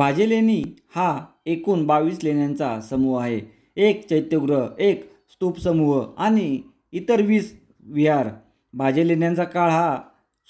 भाजी लेणी हा एकूण बावीस लेण्यांचा समूह आहे. एक चैत्यगृह एक स्तूप समूह आणि इतर वीस विहार. भाजी लेण्यांचा काळ हा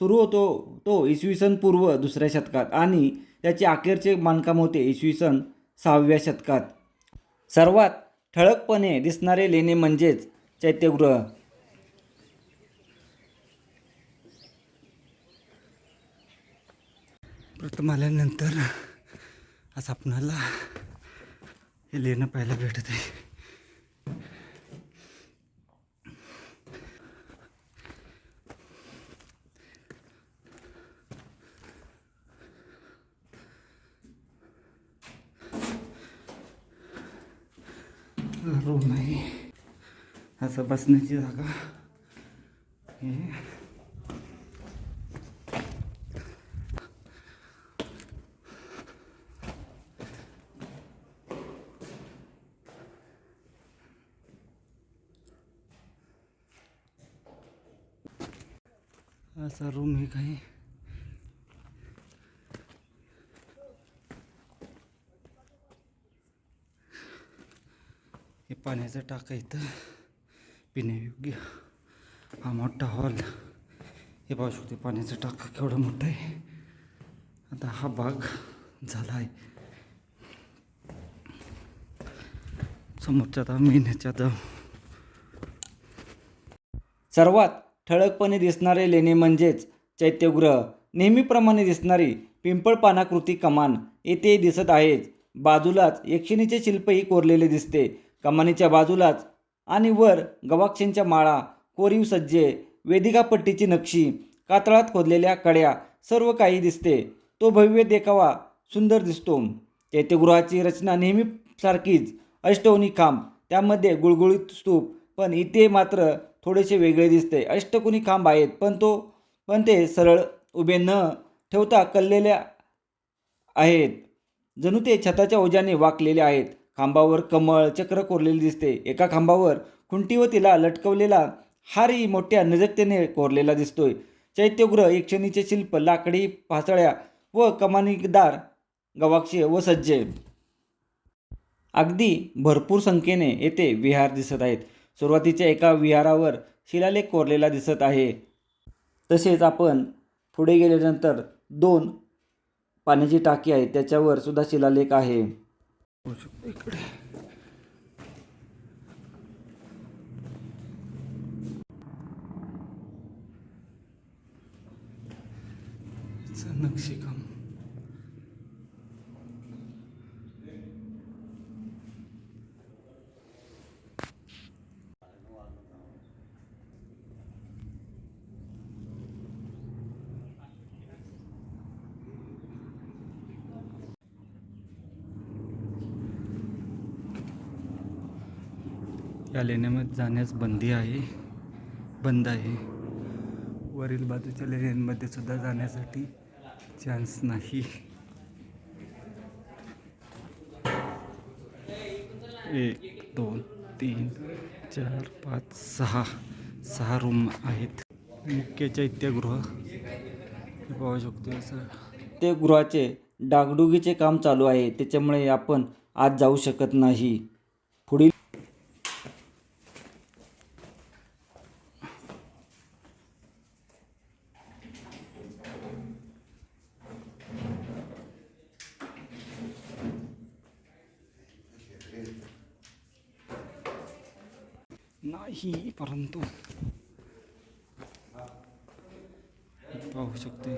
सुरू होतो तो इसवी सन पूर्व दुसऱ्या शतकात आणि त्याचे अखेरचे बांधकाम होते इसवी सन सहाव्या शतकात. सर्वात ठळकपणे दिसणारे लेणे म्हणजेच चैत्यगृह. प्रथम आल्यानंतर आज आपणाला हे लेणं पाहायला भेटत आहे. रूम नाही. असं बसण्याची जागा. हे. असा रूम हे काही. हे पाण्याचं टाका इथं. पिण्यायोग्य हा मोठा हॉल हे पाहू शकते पाण्याचं टाका केवढं मोठं आहे. आता हा भाग झाला आहे. समोरच्या आता मेहनतच्या ह्याच्यात सर्वात ठळकपणे दिसणारे लेणे म्हणजेच चैत्यगृह. नेहमीप्रमाणे दिसणारी पिंपळ पानाकृती कमान येथे दिसत आहेच. बाजूलाच यक्षिणीचे शिल्पही कोरलेले दिसते. कमानीच्या बाजूलाच आणि वर गवाक्षांच्या माळा कोरीव सज्जे वेदिकापट्टीची नक्षी कातळात खोदलेल्या कड्या सर्व काही दिसते. तो भव्य देखावा सुंदर दिसतो. चैत्यगृहाची रचना नेहमीसारखीच अष्टवनी खांब त्यामध्ये गुळगुळीत स्तूप पण इथे मात्र थोडेसे वेगळे दिसते. अष्टकोनी खांब आहेत पण तो पण ते सरळ उभे न ठेवता कललेल्या आहेत. जणू ते छताच्या ओझ्याने वाकलेले आहेत. खांबावर कमळ चक्र कोरलेले दिसते. एका खांबावर खुंटी व तिला लटकवलेला हारही मोठ्या नजरतेने कोरलेला दिसतोय. चैत्यगृह यक्षणीचे शिल्प लाकडी पासळ्या व कमानीदार गवाक्षे व सज्जे. अगदी भरपूर संख्येने येथे विहार दिसत आहेत. सुरुवातीच्या एका विहारावर शिलालेख कोरलेला दिसत आहे. तसेच आपण पुढे गेल्यानंतर दोन पाण्याची टाकी आहे त्याच्यावर सुद्धा शिलालेख आहे. नक्षीकाम या लेण्यामध्ये जाण्यास बंदी आहे बंद आहे. वरील बाजूच्या लेण्यांमध्ये सुद्धा जाण्यासाठी चान्स नाही. एक दोन तीन चार पाच सहा सहा रूम आहेत. मुख्य चैत्यगृह. पाहू शकतो असं. ते गृहाचे डागडुगीचे काम चालू आहे त्याच्यामुळे आपण आज जाऊ शकत नाही. पुढील नाही परंतु पाहू शकते.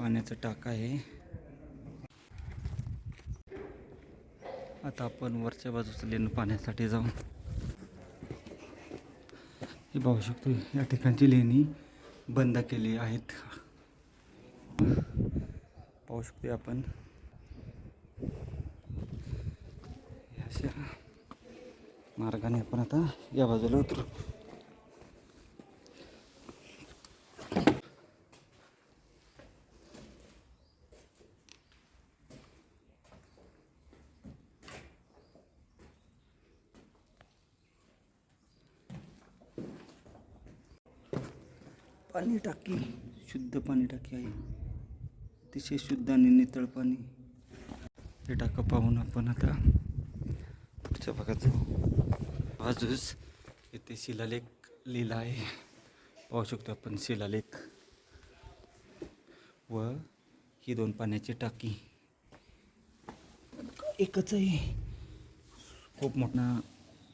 पाण्याचं टाक आहे. आता आपण वरच्या बाजूचं लेणं पाण्यासाठी जाऊ. हे पाहू शकतो या ठिकाणची लेणी बंद केली आहेत. पाहू शकतो आपण. अशा मार्गाने आपण आता या बाजूला उतरू. पाणी टाकी. शुद्ध पाणी टाकी आहे अतिशय शुद्ध आणि नितळ पाणी. हे टाका पाहून आपण आता पुढच्या भागात जाऊ. बाजूस इथे शिलालेख लिहिला आहे. पाहू शकतो आपण शिलालेख. व ही दोन पाण्याची टाकी. एकच आहे. खूप मोठा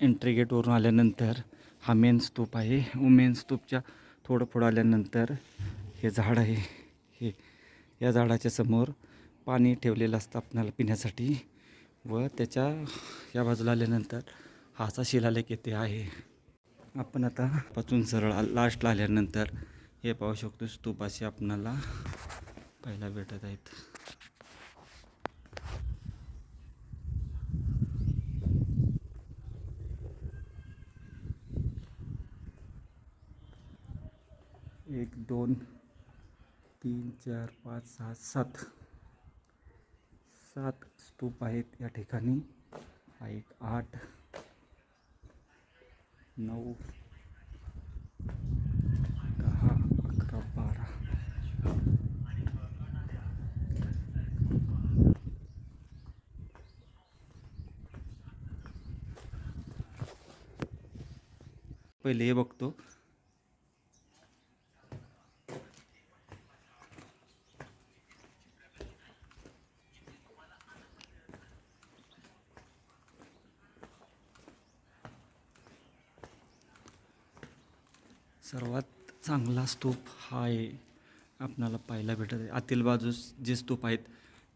एंट्री गेटवरून आल्यानंतर हा मेन स्तूप आहे. व मेन स्तूपच्या थोडं पुढं आल्यानंतर हे झाड आहे हे या झाडाच्या समोर पाणी ठेवलेलं असतं आपणाला पिण्यासाठी व त्याच्या या बाजूला आल्यानंतर हा असा शिलालेख येथे आहे. आपण आता पाचून सरळ आ- लास्टला आल्यानंतर हे पाहू शकतो स्तूपाशी आपणाला पाहायला भेटत आहेत. एक, दोन, तीन, चार, पाच, सहा, सात. सात स्तूप आहेत या ठिकाणी. हा एक आठ, नऊ, दहा, अकरा, बारा. पहिले बघतो. सर्वात चांगला स्तूप हा आहे. आपणाला पाहायला भेटत आहे. आतील बाजूस जे स्तूप आहेत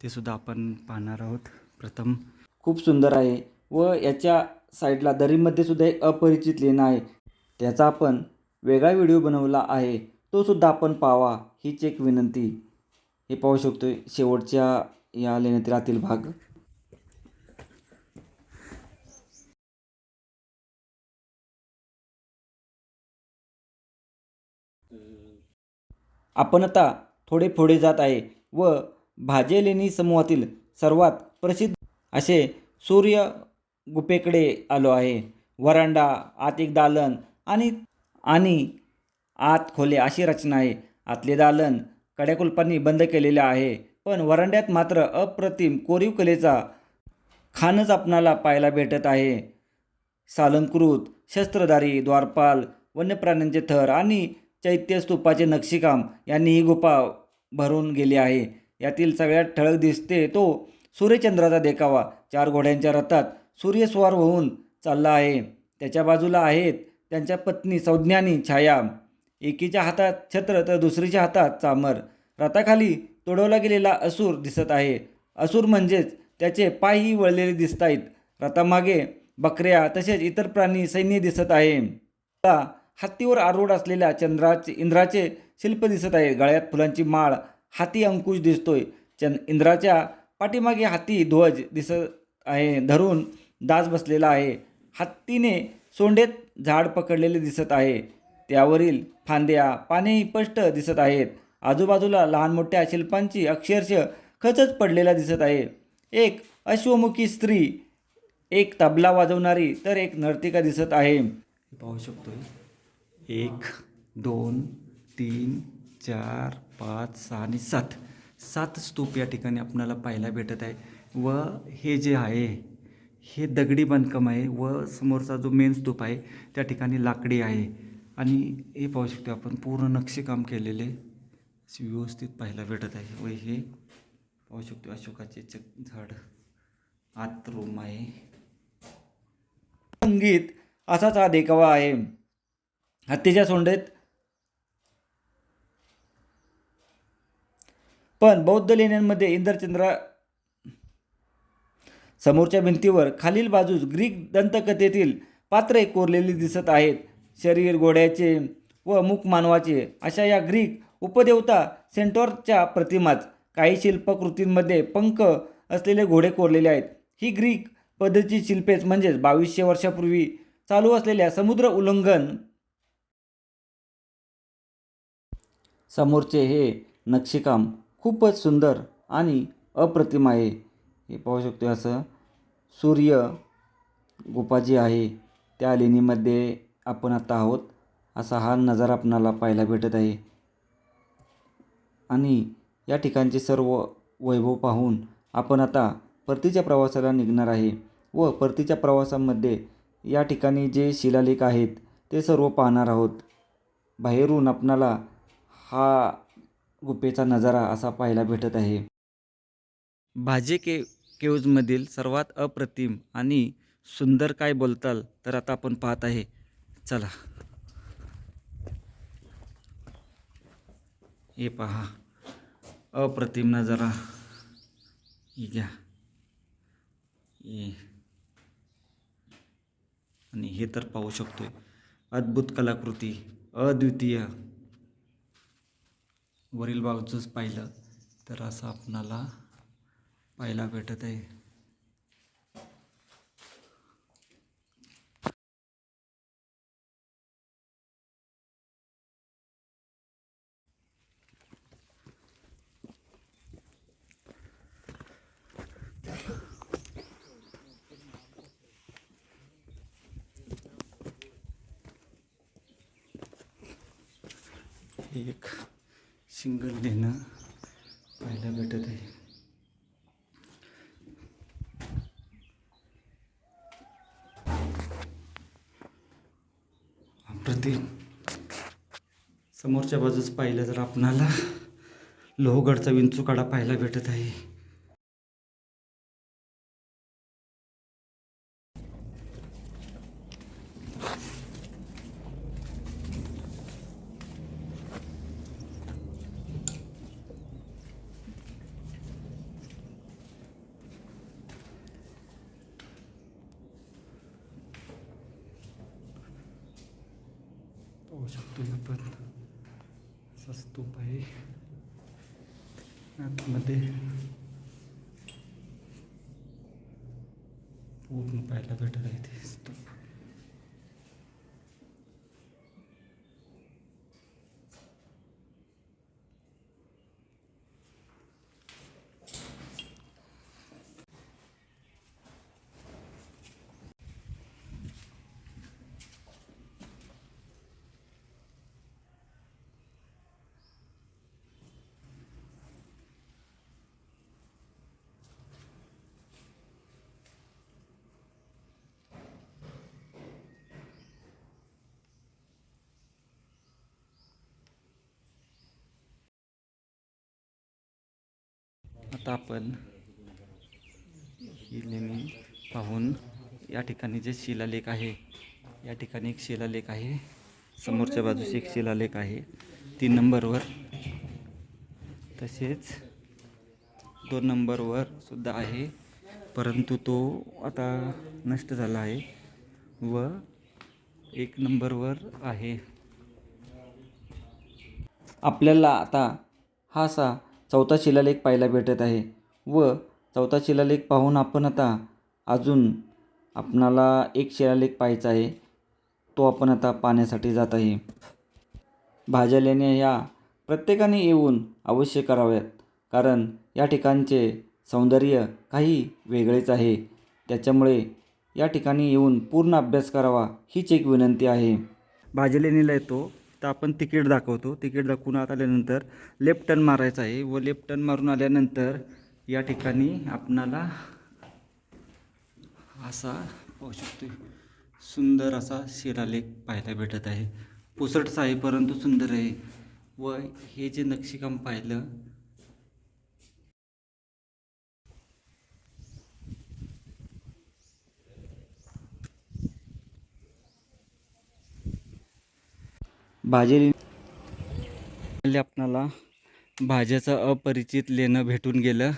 ते सुद्धा आपण पाहणार आहोत. प्रथम खूप सुंदर आहे व याच्या साईडला दरीमध्ये सुद्धा एक अपरिचित लेणं आहे. त्याचा आपण वेगळा व्हिडिओ बनवला आहे. तो सुद्धा आपण पावा हीच एक विनंती. हे पाहू शकतो शेवटच्या या लेण्यातील आतील भाग. आपण आता थोडे पुढे जात आहे व भाजे लेणी समूहातील सर्वात प्रसिद्ध असे सूर्य गुफेकडे आलो आहे. वरांडा आत एक दालन आणि आणि आत खोले अशी रचना आहे. आतले दालन कड्याकुलपांनी बंद केलेले आहे पण वरांड्यात मात्र अप्रतिम कोरीव कलेचा खानच आपणाला पाहायला भेटत आहे. सालंकृत शस्त्रधारी द्वारपाल वन्यप्राण्यांचे थर आणि चैत्य स्तूपाचे नक्षीकाम यांनी ही गुफा भरून गेली आहे. यातील सगळ्यात ठळक दिसते तो सूर्यचंद्राचा देखावा. चार घोड्यांच्या रथात सूर्यस्वार होऊन चालला आहे. त्याच्या बाजूला आहेत त्यांच्या पत्नी संज्ञानी छाया. एकीच्या हातात छत्र तर दुसरीच्या हातात चामर. रथाखाली तोडवला गेलेला असूर दिसत आहे. असूर म्हणजेच त्याचे पायही वळलेले दिसत आहेत रथामागे बकऱ्या तसेच इतर प्राणी सैन्य दिसत आहे. आता हत्तीवर आरूढ असलेल्या चंद्राचे इंद्राचे शिल्प दिसत आहे. गळ्यात फुलांची माळ हाती अंकुश दिसतोय. चंद इंद्राच्या पाठीमागे हाती ध्वज दिसत आहे. धरून दास बसलेला आहे. हत्तीने सोंडेत झाड पकडलेले दिसत आहे. त्यावरील फांद्या पाने स्पष्ट दिसत आहेत. आजूबाजूला लहान मोठ्या शिल्पांची अक्षरशः खचच पडलेला दिसत आहे. एक अश्वमुखी स्त्री एक तबला वाजवणारी तर एक नर्तिका दिसत आहे. पाहू शकतो एक दोन तीन चार पाच सहा आणि सात. सात स्तूप या ठिकाणी आपणाला पाहायला भेटत आहे. व हे जे आहे हे दगडी बांधकाम आहे व समोरचा जो मेन स्तूप आहे त्या ठिकाणी लाकडी आहे. आणि हे पाहू शकतो आपण पूर्ण नक्षीकाम केलेले असे व्यवस्थित पाहायला भेटत आहे. व हे पाहू शकतो अशोकाचे चक झाड आत रूम आहे. संगीत असाच हा देखावा आहे. हत्तीच्या सोंडेत. पण बौद्ध लेण्यांमध्ये इंद्रचंद्र समोरच्या भिंतीवर खालील बाजूस ग्रीक दंतकथेतील पात्रे कोरलेली दिसत आहेत. शरीर घोड्याचे व मुख मानवाचे अशा या ग्रीक उपदेवता सेंटॉरच्या प्रतिमाच काही शिल्पकृतींमध्ये पंख असलेले घोडे कोरलेले आहेत. ही ग्रीक पद्धतीची शिल्पेच म्हणजेच बावीसशे वर्षापूर्वी चालू असलेल्या समुद्र उल्लंघन समोरचे हे नक्षीकाम खूपच सुंदर आणि अप्रतिम आहे. हे पाहू शकतो असं. सूर्य गुफा जी आहे. त्या लेणीमध्ये आपण आता आहोत. असा हा नजारा आपणाला पाहायला भेटत आहे. आणि या ठिकाणचे सर्व वैभव पाहून आपण आता परतीच्या प्रवासाला निघणार आहे व परतीच्या प्रवासामध्ये या ठिकाणी जे शिलालेख आहेत ते सर्व पाहणार आहोत. बाहेरून आपणाला हा गुफेचा नजारा असा पाहायला भेटत आहे. भाजे के केव्जमधील सर्वात अप्रतिम आणि सुंदर काय बोलताल तर आता आपण पाहत आहे. चला. हे पहा. अप्रतिम नजारा. ही घ्या. आणि हे तर पाहू शकतोय. अद्भुत कलाकृती. अद्वितीय. वरील बाजूच पाहिलं तर असं आपणाला पाहायला भेटत आहे. एक सिंगल देणं पाहायला भेटत आहे. अप्रतिम समोरच्या बाजूस पाहिलं तर आपणाला लोहगडचा विंचूकाडा पाहायला भेटत आहे पाहू शकतो आपण असा स्तूप आहे आतमध्ये. पूर्ण पाहायला भेटत आहे ते. स्तूप आता आपण ही लेणी पाहून या ठिकाणी जे शिलालेख आहे या ठिकाणी एक शिलालेख आहे. समोरच्या बाजूस एक शिलालेख आहे. तीन नंबरवर. तसेच दोन नंबरवर सुद्धा आहे. परंतु तो आता नष्ट झाला आहे व एक नंबरवर आहे. आपल्याला आता हा असा चौथा शिलालेख पाहायला भेटत आहे. व चौथा शिलालेख पाहून आपण आता अजून आपणाला एक शिलालेख पाहायचा आहे. तो आपण आता पाहण्यासाठी जात आहे. भाज्या लेण्या ह्या प्रत्येकाने येऊन अवश्य कराव्यात. कारण या ठिकाणचे सौंदर्य काही वेगळेच आहे. त्याच्यामुळे या ठिकाणी येऊन पूर्ण अभ्यास करावा हीच एक विनंती आहे. भाजलेणीला येतो तर आपण तिकीट दाखवतो. तिकीट दाखवून आत आल्यानंतर लेफ्ट टर्न मारायचं आहे व लेफ्ट टर्न मारून आल्यानंतर या ठिकाणी आपणाला असा पाहू शकतो सुंदर असा शिलालेख पाहायला भेटत आहे. पुसटचा आहे परंतु सुंदर आहे व हे जे नक्षीकाम पाहिलं भाजी आपणाला भाज्याचं अपरिचित लेणं भेटून गेलं.